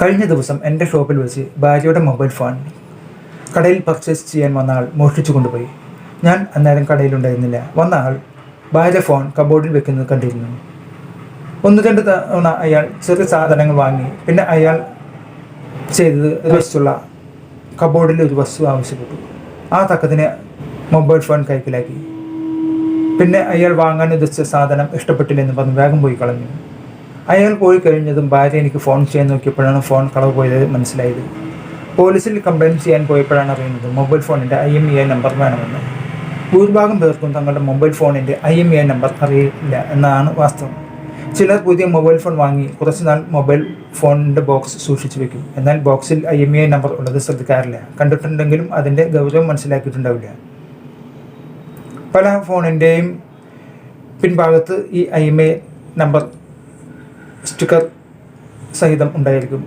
കഴിഞ്ഞ ദിവസം എന്റെ ഷോപ്പിൽ വെച്ച് ഭാര്യയുടെ മൊബൈൽ ഫോൺ കടയിൽ പർച്ചേസ് ചെയ്യാൻ വന്ന ആൾ മോഷ്ടിച്ചു കൊണ്ടുപോയി. ഞാൻ അന്നേരം കടയിലുണ്ടായിരുന്നില്ല. വന്ന ആൾ ഭാര്യ ഫോൺ കബോർഡിൽ വെക്കുന്നത് കണ്ടിരുന്നു. ഒന്ന് രണ്ട് തവണ അയാൾ ചെറിയ സാധനങ്ങൾ വാങ്ങി. പിന്നെ അയാൾ ചെയ്തത് വെച്ചുള്ള കബോർഡിൽ ഒരു വസ്തു ആവശ്യപ്പെട്ടു. ആ തക്കത്തിന് മൊബൈൽ ഫോൺ കൈക്കലാക്കി പിന്നെ അയാൾ വാങ്ങാൻ ഉദ്ദേശിച്ച സാധനം ഇഷ്ടപ്പെട്ടില്ലെന്ന് പറഞ്ഞ് വേഗം പോയി കളഞ്ഞു. അയാൾ പോയി കഴിഞ്ഞതും ഭാര്യ എനിക്ക് ഫോൺ ചെയ്യാൻ നോക്കിയപ്പോഴാണ് ഫോൺ കളവ് പോയത് മനസ്സിലായത്. പോലീസിൽ കംപ്ലയിന്റ് ചെയ്യാൻ പോയപ്പോഴാണ് അറിയുന്നത് മൊബൈൽ ഫോണിന്റെ I M E I number വേണമെന്ന്. ഭൂരിഭാഗം പേർക്കും തങ്ങളുടെ മൊബൈൽ ഫോണിന്റെ I M E I number അറിയില്ല എന്നാണ് വാസ്തവം. ചിലർ പുതിയ മൊബൈൽ ഫോൺ വാങ്ങി കുറച്ച് നാൾ മൊബൈൽ ഫോണിന്റെ ബോക്സ് സൂക്ഷിച്ചു വെക്കും. എന്നാൽ ബോക്സിൽ I M E I number ഉള്ളത് ശ്രദ്ധിക്കാറില്ല. കണ്ടിട്ടുണ്ടെങ്കിലും അതിന്റെ ഗൗരവം മനസ്സിലാക്കിയിട്ടുണ്ടാവില്ല. പല ഫോണിന്റെയും പിൻഭാഗത്ത് ഈ I M I number sticker സഹിതം ഉണ്ടായിരിക്കും.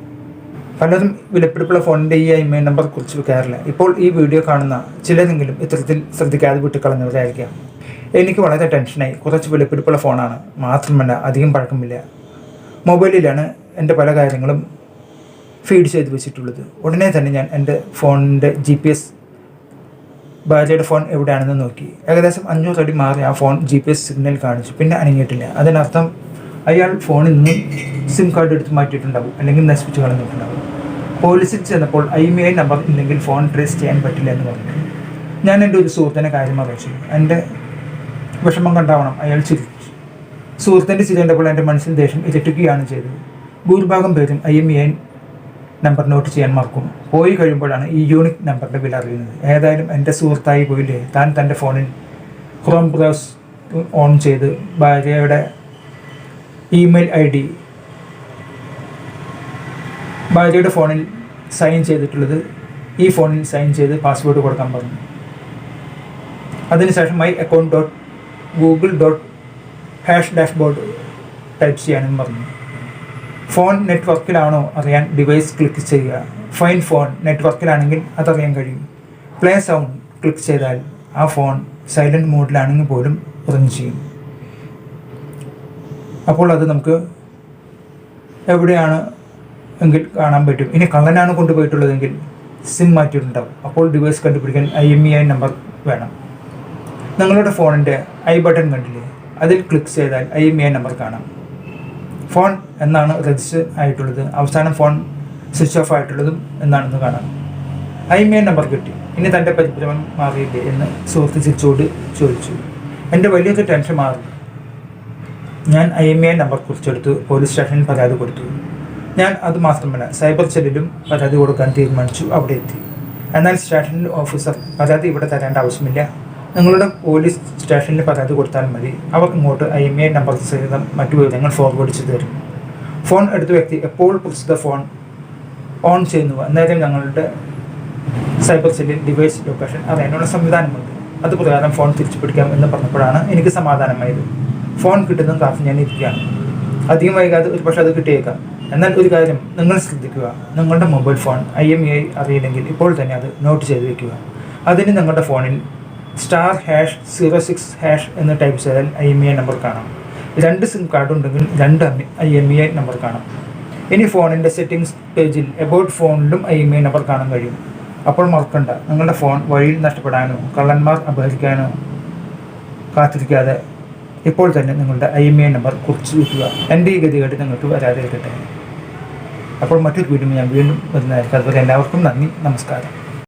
പലരും വിലപിടിപ്പുള്ള ഫോണിന്റെ ഈ ഐ എം നമ്പർ കുറിച്ച് വെക്കാറില്ല. ഇപ്പോൾ ഈ വീഡിയോ കാണുന്ന ചിലരെങ്കിലും ഇത്തരത്തിൽ ശ്രദ്ധിക്കാതെ വിട്ടുകളഞ്ഞവരായിരിക്കാം. എനിക്ക് വളരെ ടെൻഷനായി കുറച്ച് വിലപിടിപ്പുള്ള ഫോണാണ് മാത്രമല്ല അധികം പഴക്കമില്ല. മൊബൈലിലാണ് എന്റെ പല കാര്യങ്ങളും ഫീഡ് ചെയ്ത് വെച്ചിട്ടുള്ളത്. ഉടനെ തന്നെ ഞാൻ എന്റെ ഫോണിന്റെ ജി പി എസ് ഭാര്യയുടെ ഫോൺ എവിടെയാണെന്ന് നോക്കി. ഏകദേശം അഞ്ഞൂറ് അടി മാറി ആ phone G P S signal കാണിച്ചു. പിന്നെ അനങ്ങിയിട്ടില്ല. അതിനർത്ഥം അയാൾ ഫോണിൽ നിന്ന് സിം കാർഡ് എടുത്ത് മാറ്റിയിട്ടുണ്ടാവും. അല്ലെങ്കിൽ നശിപ്പിച്ച് കളഞ്ഞിട്ടുണ്ടാവും. പോലീസിൽ ചെന്നപ്പോൾ ഐ എം ഐ നമ്പർ ഇല്ലെങ്കിൽ ഫോൺ ട്രേസ് ചെയ്യാൻ പറ്റില്ല എന്ന് പറഞ്ഞു. ഞാൻ എന്റെ ഒരു സുഹൃത്തിനെ കാര്യം അറിയിച്ചു. എന്റെ വിഷമം കണ്ടാവണം. അയാൾ ചിരിച്ചു. സുഹൃത്തിന്റെ ചിരി കണ്ടപ്പോൾ എന്റെ മനസ്സിൽ ദേഷ്യം ഇരട്ടിക്കുകയാണ് ചെയ്തത്. ഭൂരിഭാഗം പേരും I M I number note ചെയ്യാൻ മറക്കും. പോയി കഴിയുമ്പോഴാണ് ഈ യൂണിക് നമ്പറിന്റെ വില അറിയുന്നത്. ഏതായാലും എന്റെ സുഹൃത്തായി പോയില്ലേ? താൻ തന്റെ ഫോണിൽ ക്രോം ബ്രൗസ് ഓൺ ചെയ്ത് ഭാര്യയുടെ ഇമെയിൽ ഐ ഡി ഭാര്യയുടെ ഫോണിൽ സൈൻ ചെയ്തിട്ടുള്ളത് ഈ ഫോണിൽ സൈൻ ചെയ്ത് പാസ്വേഡ് കൊടുക്കാൻ പറഞ്ഞു. അതിനുശേഷം my account dot Google dot hash dashboard type ചെയ്യാനും പറഞ്ഞു. ഫോൺ നെറ്റ്വർക്കിലാണോ അറിയാൻ ഡിവൈസ് ക്ലിക്ക് ചെയ്യുക? ഫൈൻ ഫോൺ നെറ്റ്വർക്കിലാണെങ്കിൽ അതറിയാൻ കഴിയും. പ്ലേ സൗണ്ട് ക്ലിക്ക് ചെയ്താൽ ആ ഫോൺ സൈലന്റ് മോഡിലാണെങ്കിൽ പോലും റിങ് ചെയ്യും. അപ്പോൾ അത് നമുക്ക് എവിടെയാണ് എങ്കിൽ കാണാൻ പറ്റും. ഇനി കള്ളനാണ് കൊണ്ടുപോയിട്ടുള്ളതെങ്കിൽ സിം മാറ്റിയിട്ടുണ്ടാവും. അപ്പോൾ ഡിവൈസ് കണ്ടുപിടിക്കാൻ I M E I number വേണം. നിങ്ങളുടെ ഫോണിന്റെ ഐ ബട്ടൺ കണ്ടില്ലേ? അതിൽ ക്ലിക്ക് ചെയ്താൽ I M E I number കാണാം. ഫോൺ എന്നാണ് രജിസ്റ്റർ ആയിട്ടുള്ളത്. അവസാനം ഫോൺ സ്വിച്ച് ഓഫ് ആയിട്ടുള്ളതും എന്നാണെന്ന് കാണാം. ഐ എം ഐ നമ്പർ കിട്ടി. ഇനി തന്റെ പരിഭ്രമം മാറിയില്ലേ എന്ന് സുഹൃത്ത് ചിരിച്ചോട് ചോദിച്ചു. എന്റെ വലിയൊരു ടെൻഷൻ മാറി ഞാൻ ഐ എം എ നമ്പർ കുറിച്ചെടുത്ത്. പോലീസ് സ്റ്റേഷനിൽ പരാതി കൊടുത്തു. ഞാൻ അത് മാത്രമല്ല സൈബർ സെല്ലിലും പരാതി കൊടുക്കാൻ തീരുമാനിച്ചു അവിടെ എത്തി. എന്നാൽ സ്റ്റേഷനിൽ ഓഫീസർ പരാതി ഇവിടെ തരേണ്ട ആവശ്യമില്ല. നിങ്ങളുടെ പോലീസ് സ്റ്റേഷനിൽ പരാതി കൊടുത്താൽ മതി. അവർ ഇങ്ങോട്ട് ഐ എം എ നമ്പർ സഹിതം മറ്റു വിവരങ്ങൾ ഫോർവേഡ് ചെയ്തു തരും. ഫോൺ എടുത്ത വ്യക്തി എപ്പോൾ പ്രസ്തുത ഫോൺ ഓൺ ചെയ്യുന്നു? അന്നേരം ഞങ്ങളുടെ സൈബർ സെല്ലിൽ ഡിവൈസ് ലൊക്കേഷൻ അറിയാനുള്ള സംവിധാനമുണ്ട്. അത് പ്രകാരം ഫോൺ തിരിച്ചു പിടിക്കാം എന്ന് പറഞ്ഞപ്പോഴാണ് എനിക്ക് സമാധാനമായത്. ഫോൺ കിട്ടുന്ന കാത്ത് ഞാൻ ഇരിക്കുകയാണ്. അധികം വൈകാതെ ഒരു പക്ഷേ അത് കിട്ടിയേക്കാം. എന്നാൽ ഒരു കാര്യം നിങ്ങൾ ശ്രദ്ധിക്കുക. നിങ്ങളുടെ mobile phone I M I അറിയില്ലെങ്കിൽ ഇപ്പോൾ തന്നെ അത് നോട്ട് ചെയ്ത് വെക്കുക. അതിന് നിങ്ങളുടെ ഫോണിൽ star hash zero six hash എന്ന് ടൈപ്പ് ചെയ്താൽ ഐ എം ഐ നമ്പർ കാണാം. രണ്ട് സിം കാർഡ് ഉണ്ടെങ്കിൽ രണ്ട് ഐ എം ഐ നമ്പർ കാണാം. ഇനി ഫോണിന്റെ സെറ്റിംഗ്സ് പേജിൽ എബൌട്ട് ഫോണിലും ഐ എം ഐ നമ്പർ കാണാൻ കഴിയും. അപ്പോൾ മറക്കണ്ട. നിങ്ങളുടെ ഫോൺ വഴിയിൽ നഷ്ടപ്പെടാനോ കള്ളന്മാർ അപഹരിക്കാനോ കാത്തിരിക്കാതെ ഇപ്പോൾ തന്നെ നിങ്ങളുടെ ഐ എം എ നമ്പർ കുറിച്ച് വയ്ക്കുക എന്റെ ഈ ഗതികേട് നിങ്ങൾക്ക് വരാതെ ഇരിക്കട്ടെ അപ്പോൾ മറ്റൊരു വീഡിയോ ഞാൻ വീണ്ടും വരുന്നതായിരിക്കും. അതുപോലെ എല്ലാവർക്കും നന്ദി നമസ്കാരം.